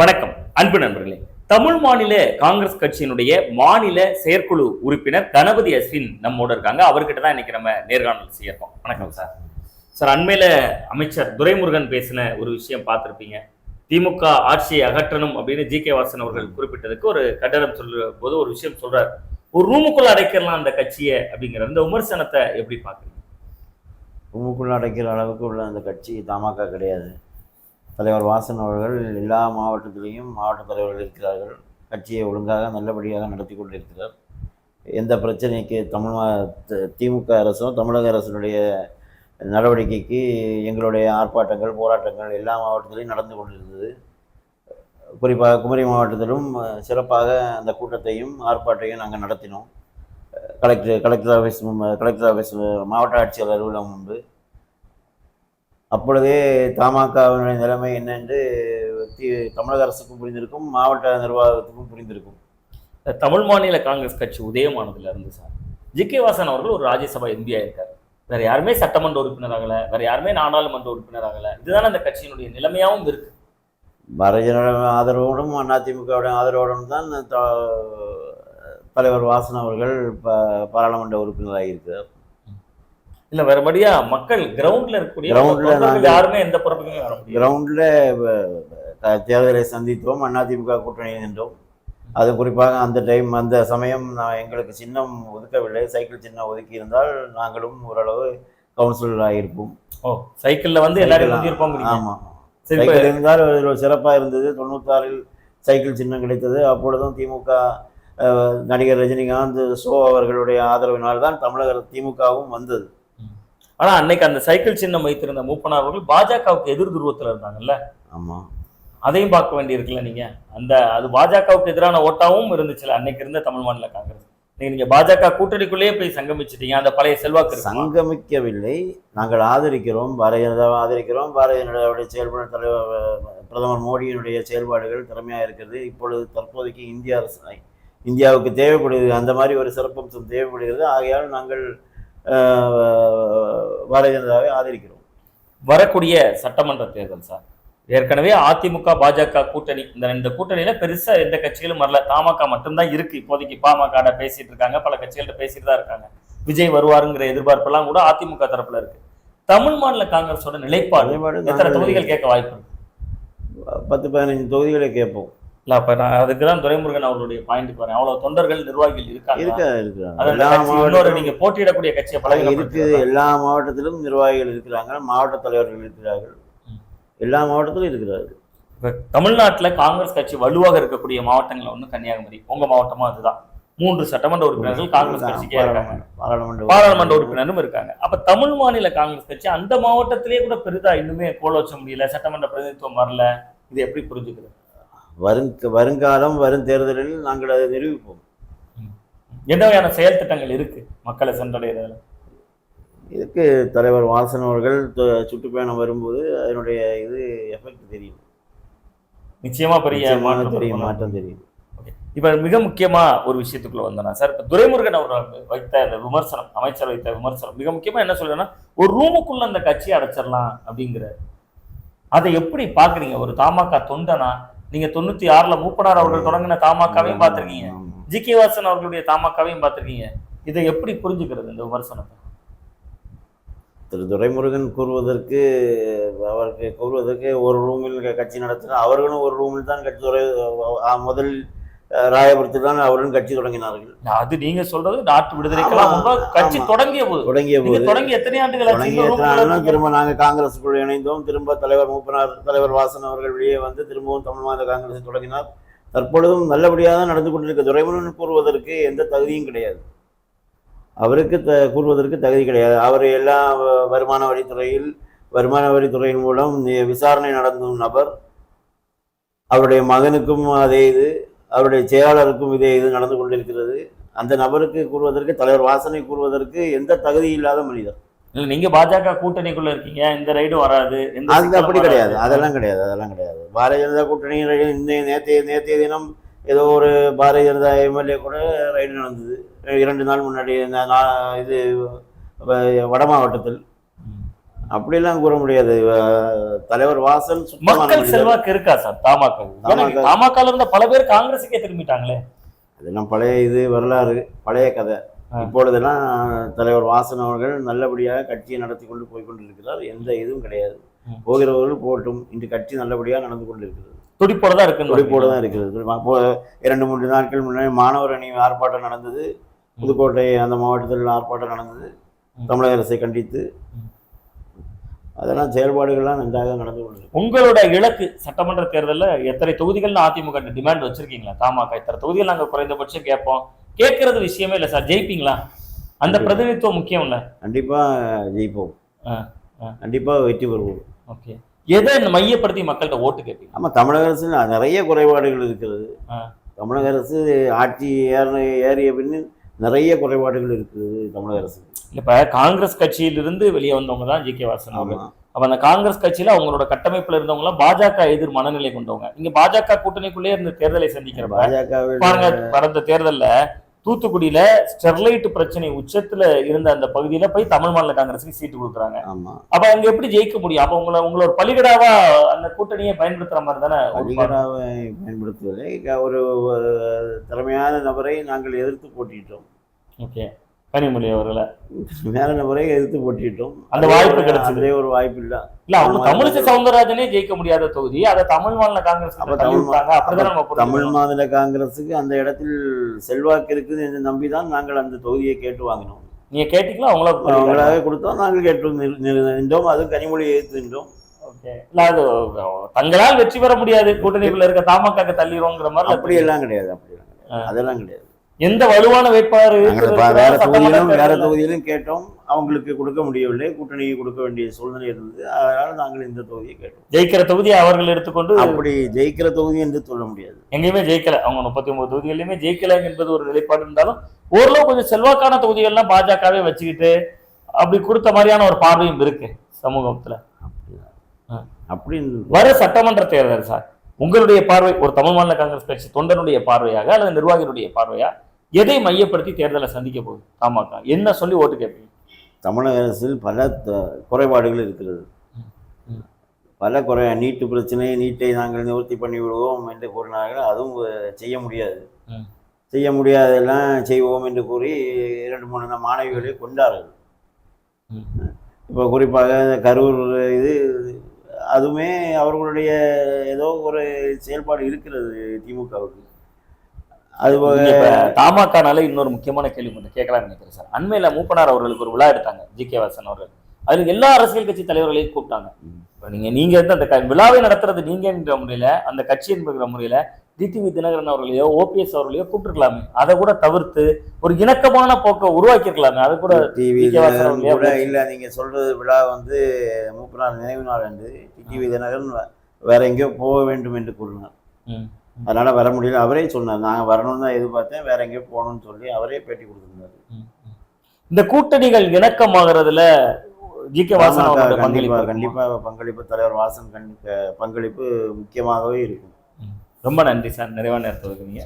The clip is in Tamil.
வணக்கம் அன்பு நண்பர்களே. தமிழ் மாநில காங்கிரஸ் கட்சியினுடைய மாநில செயற்குழு உறுப்பினர் கணபதி அஸ்வின் நம்மோட இருக்காங்க. அவர்கிட்ட தான் இன்னைக்கு நம்ம நேர்காணல் செய்யறோம். வணக்கம் சார். சார் அண்மையில அமைச்சர் துரைமுருகன் பேசின ஒரு விஷயம் பார்த்துருப்பீங்க. திமுக ஆட்சியை அகற்றணும் அப்படின்னு ஜி கே வாசன் அவர்கள் குறிப்பிட்டதுக்கு ஒரு கண்டனம் சொல்ற போது ஒரு விஷயம் சொல்றாரு. ஒரு ரூமுக்குள்ள அடைக்கலாம் அந்த கட்சியை அப்படிங்கிற அந்த விமர்சனத்தை எப்படி பார்க்குறீங்க? ரூமுக்குள்ள அடைக்கிற அளவுக்கு உள்ள அந்த கட்சி தமாக கிடையாது. தலைவர் வாசன் அவர்கள் எல்லா மாவட்டத்திலையும் மாவட்ட தலைவர்கள் இருக்கிறார்கள். கட்சியை ஒழுங்காக நல்லபடியாக நடத்தி கொண்டிருக்கிறார். எந்த பிரச்சனைக்கு தமிழ் திமுக அரசும் தமிழக அரசினுடைய நடவடிக்கைக்கு எங்களுடைய ஆர்ப்பாட்டங்கள் போராட்டங்கள் எல்லா மாவட்டத்திலையும் நடந்து கொண்டிருந்தது. குறிப்பாக குமரி மாவட்டத்திலும் சிறப்பாக அந்த கூட்டத்தையும் ஆர்ப்பாட்டையும் நாங்கள் நடத்தினோம். Collector collector office collector office மாவட்ட ஆட்சியர் அலுவலகம் முன்பு அப்பொழுதே தமாகவினுடைய நிலைமை என்னென்று தமிழக அரசுக்கும் புரிந்திருக்கும் மாவட்ட நிர்வாகத்துக்கும் புரிந்திருக்கும். தமிழ் மாநில காங்கிரஸ் கட்சி உதயமானதுல இருந்து சார் ஜி கே வாசன் அவர்கள் ஒரு ராஜ்யசபா எம்பியா இருக்காரு வேற யாருமே சட்டமன்ற உறுப்பினர் ஆகல வேற யாருமே நாடாளுமன்ற உறுப்பினர் ஆகல. இதுதானே அந்த கட்சியினுடைய நிலைமையாவும் இருக்கு. பாரதிய ஜனதா ஆதரவோடும் அதிமுகவுடைய ஆதரவோடும் தான் தலைவர் வாசன் அவர்கள் பாராளுமன்ற உறுப்பினராக இருக்கிறார். இல்ல வேறபடியா மக்கள் கிரவுண்ட்ல இருக்கக்கூடிய நாங்க- யாருமே எந்த பொறுப்புக்குமே வர முடியாது. கிரவுண்டில் தேர்தலை சந்தித்தோம் அதிமுக கூட்டணியில் நின்றோம். அது குறிப்பாக அந்த டைம் அந்த சமயம் நான் எங்களுக்கு சின்னம் ஒதுக்கவில்லை. சைக்கிள் சின்னம் ஒதுக்கி இருந்தால் நாங்களும் ஓரளவு கவுன்சிலர் ஆகியிருப்போம் ஓ சைக்கிள்ல வந்து எல்லாரும் ஆமாம் சைக்கிள் இருந்தால் ஒரு சிறப்பாக இருந்தது. தொண்ணூத்தாறில் சைக்கிள் சின்னம் கிடைத்தது. அப்பொழுதும் திமுக நடிகர் ரஜினிகாந்த் ஷோ அவர்களுடைய ஆதரவினால் தான் தமிழக திமுகவும் வந்தது. ஆனா அன்னைக்கு அந்த சைக்கிள் சின்னம் வைத்திருந்த மூப்பனார் அவர்கள் பாஜகவுக்கு எதிர் துருவத்துல இருந்தாங்கல்ல? ஆமாம் அதையும் பார்க்க வேண்டியிருக்குல்ல நீங்க? அந்த அது பாஜகவுக்கு எதிரான ஓட்டாவும் இருந்துச்சுல அன்னைக்கு இருந்த தமிழ் மாநில காங்கிரஸ். நீங்க பாஜக கூட்டணிக்குள்ளேயே போய் சங்கமிச்சிட்டீங்க அந்த பழைய செல்வாக்கு? சங்கமிக்கவில்லை. நாங்கள் ஆதரிக்கிறோம் பாரதிய ஜனதாவை ஆதரிக்கிறோம் பாரதிய ஜனதாவுடைய செயல்பாடு தலைவர் பிரதமர் மோடியினுடைய செயல்பாடுகள் திறமையாக இருக்கிறது. இப்பொழுது தற்போதைக்கு இந்திய அரசு இந்தியாவுக்கு தேவைப்படுகிறது அந்த மாதிரி ஒரு சிறப்பம்சம் தேவைப்படுகிறது. ஆகையால் நாங்கள் பாரதிய ஜனதாவை ஆதரிக்கிறோம். வரக்கூடிய சட்டமன்ற தேர்தல் சார். ஏற்கனவே அதிமுக பாஜக கூட்டணி இந்த ரெண்டு கூட்டணியில பெருசா எந்த கட்சிகளும் வரல. தமாக மட்டும்தான் இருக்கு. இப்போதைக்கு பாமக பேசிட்டு இருக்காங்க. பல கட்சிகள்ட்ட பேசிட்டு தான் இருக்காங்க. விஜய் வருவாருங்கிற எதிர்பார்ப்பெல்லாம் கூட அதிமுக தரப்புல இருக்கு. தமிழ் மாநில காங்கிரஸோட நிலைப்பாடு எத்தனை தொகுதிகள் கேட்க வாய்ப்பு பத்து பதினஞ்சு தொகுதிகளை கேட்போம். இல்ல அப்ப நான் அதுக்கு தான் துரைமுருகன் அவருடைய பாயிண்ட்க்கு வரேன். அவ்வளவு தொண்டர்கள் நிர்வாகிகள் இருக்காங்க இருக்க இருக்கிறாங்க அது அந்த எல்லா கட்சி இன்னொரு மாவட்டத்திலும் நீங்க போட்டியிடக்கூடிய கட்சியை பழக இருக்குது எல்லா மாவட்டத்திலும் நிர்வாகிகள் இருக்கிறாங்க மாவட்ட தலைவர்கள் இருக்கிறார்கள். எல்லா மாவட்டத்திலும் இருக்கிறார்கள். இப்ப தமிழ்நாட்டுல காங்கிரஸ் கட்சி வலுவாக இருக்கக்கூடிய மாவட்டங்கள் ஒண்ணு கன்னியாகுமரி. உங்க மாவட்டமும் அதுதான். மூன்று சட்டமன்ற உறுப்பினர்கள் காங்கிரஸ் கட்சிக்கே இருக்காங்க. பாராளுமன்ற பாராளுமன்ற உறுப்பினரும் இருக்காங்க. அப்ப தமிழ் மாநில காங்கிரஸ் கட்சி அந்த மாவட்டத்திலேயே கூட பெரிதா இன்னுமே கோல வச்ச முடியல சட்டமன்ற பிரதிநிதித்துவம் வரல. இது எப்படி புரிஞ்சுக்கிறது? வருங் வருங்காலம் வரும் தேர்தலில் நாங்கள் அதை நிரூபிப்போம். என்ன வகையான செயல் திட்டங்கள் இருக்கு மக்களை சென்றடைகிறதுல இதுக்கு தலைவர் வாசன் அவர்கள் சுற்றுப்பயணம் வரும்போது அதனுடைய இது எஃபெக்ட் தெரியும். நிச்சயமா பெரிய மாற்றம் தெரியும். மாற்றம் தெரியும். இப்ப மிக முக்கியமா ஒரு விஷயத்துக்குள்ள வந்தனா சார் இப்ப துரைமுருகன் அவர் வைத்த அந்த விமர்சனம் அமைச்சர் வைத்த விமர்சனம் மிக முக்கியமா என்ன சொல்றேன்னா ஒரு ரூமுக்குள்ள அந்த கட்சியை அடைச்சிடலாம் அப்படிங்கிற அதை எப்படி பாக்குறீங்க ஒரு தமாக தொண்டனா நீங்க தொண்ணூத்தி ஆறுல மூப்பனார் அவர்கள் தொடங்கின தமாகவையும் பார்த்திருக்கீங்க. ஜி கே வாசன் அவர்களுடைய தமாகவையும் பார்த்திருக்கீங்க. இதை எப்படி புரிஞ்சுக்கிறது இந்த விமர்சனத்தை? திரு துரைமுருகன் கூறுவதற்கு அவருக்கு கூறுவதற்கு ஒரு ரூமில் கட்சி நடத்தினார் அவர்களும் ஒரு ரூமில் தான் கட்சி துறை முதல் ராயபுரத்தில் தான் அவர்களும் கட்சி தொடங்கினார்கள். அது நீங்க சொல்றது நாட்டு விடுதலைக்கெல்லாம் கட்சி. தொடங்கிய போது. தொடங்கிய நீங்க போது. தொடங்கி எத்தனை ஆண்டுகள்? திரும்ப நாங்கள் காங்கிரஸுக்குள் இணைந்தோம். திரும்ப தலைவர் மூப்பனார் தலைவர் வாசன் அவர்கள் வெளியே வந்து திரும்பவும் தமிழ் மாநில காங்கிரஸை தொடங்கினார். தற்பொழுதும் நல்லபடியாக தான் நடந்து கொண்டிருக்க. துரைமுருகன் கூறுவதற்கு எந்த தகுதியும் கிடையாது. அவருக்கு த கூறுவதற்கு தகுதி கிடையாது. அவர் எல்லா வருமான வரித்துறையில் வருமான வரித்துறையின் மூலம் விசாரணை நடந்தும் நபர். அவருடைய மகனுக்கும் அதே இது. அவருடைய செயலாளருக்கும் இதே இது நடந்து கொண்டிருக்கிறது. அந்த நபருக்கு கூறுவதற்கு தலைவர் வாசனை கூறுவதற்கு எந்த தகுதி இல்லாத மனிதர். இல்ல நீங்க பாஜக கூட்டணிக்குள்ள இருக்கீங்க இந்த ரைடும் வராது அது அப்படி. கிடையாது அதெல்லாம் கிடையாது அதெல்லாம் கிடையாது. பாரதிய ஜனதா கூட்டணியின் இந்த நேற்றைய நேற்றைய தினம் ஏதோ ஒரு பாரதிய ஜனதா எம்எல்ஏ கூட ரைடு நடந்தது. இரண்டு நாள் முன்னாடி இது வட மாவட்டத்தில். ம். அப்படியெல்லாம் கூற முடியாது தலைவர் வாசன் சுத்தமான மக்கள். செல்வாக்கு இருக்கா சார் தமாக தமாக. தமாகால இருந்த பல பேர் காங்கிரஸுக்கே திரும்பிட்டாங்களே அதெல்லாம் பழைய இது வரலாறு பழைய கதை. இப்பொழுதெல்லாம் தலைவர் வாசன் அவர்கள் நல்லபடியாக கட்சியை நடத்தி கொண்டு போய் கொண்டிருக்கிறார் எந்த இதுவும் கிடையாது. போகிறவர்கள் போகட்டும் இன்று கட்சி நல்லபடியாக நடந்து கொண்டிருக்கிறது துடிப்போட தான் இருக்குன்னு துடிப்போடு தான் இருக்கிறது இரண்டு மூன்று நாட்கள் முன்னாடி மாணவர் அணி ஆர்ப்பாட்டம் நடந்தது புதுக்கோட்டை அந்த மாவட்டத்தில் ஆர்ப்பாட்டம் நடந்தது. தமிழக அரசை கண்டித்து. அதெல்லாம் செயல்பாடுகள்லாம் நன்றாக நடந்து கொண்டிருக்கு. உங்களோட இலக்கு சட்டமன்ற தேர்தல்ல எத்தனை தொகுதிகள்னு அதிமுக டிமாண்ட் வச்சிருக்கீங்களா? தமாக இத்தனை தொகுதிகள் நாங்க குறைந்தபட்சம் கேட்போம். கேட்கறது விஷயமே இல்ல சார். ஜெயிப்பீங்களா? அந்த. பிரதிநிதித்துவம் முக்கியம் இல்ல? கண்டிப்பாக ஜெயிப்போம். கண்டிப்பாக வெற்றி பெறுவோம். ஓகே. எதை மையப்படுத்தி மக்கள்கிட்ட ஓட்டு கேட்பீங்க? ஆமாம் தமிழக அரசு நிறைய குறைபாடுகள் இருக்கிறது. தமிழக அரசு ஆட்சி ஏற ஏறிய பின்னு நிறைய குறைபாடுகள் இருக்குது தமிழக அரசு இப்ப காங்கிரஸ் கட்சியிலிருந்து வெளியே வந்தவங்க தான் ஜி கே வாசன் அவர்கள். அப்ப அந்த காங்கிரஸ் கட்சியில அவங்களோட கட்டமைப்புல இருந்தவங்க எல்லாம் பாஜக எதிர் மனநிலை கொண்டவங்க. இங்க பாஜக கூட்டணிக்குள்ளே இருந்த தேர்தலை சந்திக்கிறப்ப பாருங்க கடந்த தேர்தல்ல தூத்துக்குடியில ஸ்டெர்லைட் பிரச்சனை உச்சத்துல இருந்த அந்த பகுதியில போய் தமிழ் மாநில காங்கிரஸுக்கு சீட்டு கொடுக்குறாங்க. அப்ப அங்க எப்படி ஜெயிக்க முடியும்? அப்ப உங்களை உங்களை ஒரு பலிகடாவா அந்த கூட்டணியை பயன்படுத்துற மாதிரி தானே. அதிகாராவை பயன்படுத்துவதை ஒரு திறமையான நபரை நாங்கள் எதிர்த்து போட்டிட்டோம் ஓகே. கனிமொழி அவர்களை. மேல நபரை எதிர்த்து போட்டிட்டோம் அந்த வாய்ப்பு கிடைச்சது. ஒரு வாய்ப்பு இல்ல. இல்ல அவங்க. தமிழிசை சவுந்தரராஜனே ஜெயிக்க முடியாத தொகுதி. அதை தமிழ் மாநில காங்கிரஸ் தமிழ். மாநில காங்கிரசுக்கு அந்த இடத்தில் செல்வாக்கு இருக்குது என்று நம்பிதான் நாங்கள் அந்த தொகுதியை கேட்டு வாங்கினோம். நீங்க கேட்டீங்களா? அவங்கள அவங்களாவே கொடுத்தோம். நாங்கள் கேட்டு நின்றோம். அது கனிமொழியை எதிர்த்து நின்றோம். அது தங்களால் வெற்றி பெற முடியாது. கூட்டணிக்குள்ள இருக்க தாமக்காக்கு தள்ளிடுவோங்கிற மாதிரி கிடையாது அப்படியெல்லாம் கிடையாது. ஆ. அதெல்லாம் கிடையாது. எந்த வலுவான வேட்பாளர் வேற தொகுதியிலும் வேற தேர்தல்ல- தொகுதியிலும் கேட்டோம். அவங்களுக்கு கொடுக்க முடியவில்லை. கூட்டணியை கொடுக்க வேண்டிய சூழ்நிலை இருந்தது. அதனால நாங்கள் இந்த தொகுதியை கேட்டோம். ஜெயிக்கிற தொகுதியை அவர்கள் எடுத்துக்கொண்டு அப்படி ஜெயிக்கிற தொகுதி என்று சொல்ல முடியாது. எங்கேயுமே ஜெயிக்கல. அவங்க முப்பத்தி ஒன்பது தொகுதிகளிலுமே ஜெயிக்கல என்பது ஒரு நிலைப்பாடு இருந்தாலும் ஓரளவு கொஞ்சம் செல்வாக்கான தொகுதிகள்லாம் பாஜகவே வச்சுக்கிட்டு அப்படி கொடுத்த மாதிரியான ஒரு பார்வையும் இருக்கு சமூகத்துல. அப்படி வர சட்டமன்ற தேர்தல் சார். உங்களுடைய பார்வை ஒரு தமிழ் மாநில காங்கிரஸ் கட்சி தொண்டனுடைய பார்வையாக அல்லது நிர்வாகிகளுடைய பார்வையா எதை மையப்படுத்தி தேர்தலை சந்திக்க போகுது தமாக என்ன சொல்லி ஓட்டு கேட்பீங்க தமிழக அரசில் பல குறைபாடுகள் இருக்கிறது. பல குறை நீட்டு பிரச்சனை நீட்டை நாங்கள் நிவர்த்தி பண்ணி விடுவோம் என்று கூறினார்கள் அதுவும் செய்ய முடியாது. செய்ய முடியாதெல்லாம் செய்வோம் என்று கூறி இரண்டு மூணு மாணவிகளை கொண்டார்கள். இப்போ குறிப்பாக கரூர் இது அதுவுமே அவர்களுடைய ஏதோ ஒரு செயல்பாடு இருக்கிறது திமுகவுக்கு. இப்ப தமாகனால இன்னொரு முக்கியமான கேள்வி ஒன்று கேட்கலாம்னு நினைக்கிறேன் சார். அண்மையில மூப்பனார் அவர்களுக்கு ஒரு விழா எடுத்தாங்க ஜி. கே. வாசன் அவர்கள். அதுல எல்லா அரசியல் கட்சி தலைவர்களையும் கூப்பிட்டாங்க. இப்ப நீங்க நீங்க வந்து அந்த விழாவை நடத்துறது நீங்கன்ற முறையில அந்த கட்சி என்கிற முறையில டிடிவி தினகரன் அவர்களையோ ஓபிஎஸ் அவர்களையோ கூப்பிட்டுருக்கலாமே. அதை கூட தவிர்த்து ஒரு இணக்கமான போக்கை உருவாக்கியிருக்கலாமே. அதை கூட டிவி கூட இல்லை. நீங்கள் சொல்றது விழா வந்து மூப்பனார் நினைவு நாள் என்று டிவி தினகரன் வேற எங்கேயோ போக வேண்டும் என்று கூறினார். அதனால வர முடியல. அவரே சொன்னார் நாங்கள் வரணும்னு தான் எதிர்பார்த்தேன். வேற எங்கேயோ போகணும்னு சொல்லி அவரே பேட்டி கொடுத்திருந்தார். இந்த கூட்டணிகள் இணக்கமாகறதுல ஜி கே வாசன் பாமக அவர்களுடைய கண்டிப்பா பங்களிப்பு தலைவர் வாசன் கண்டி பங்களிப்பு முக்கியமாகவே இருக்கும். ரொம்ப நன்றி சார். நிறைவான நேரத்தில் இருக்கீங்க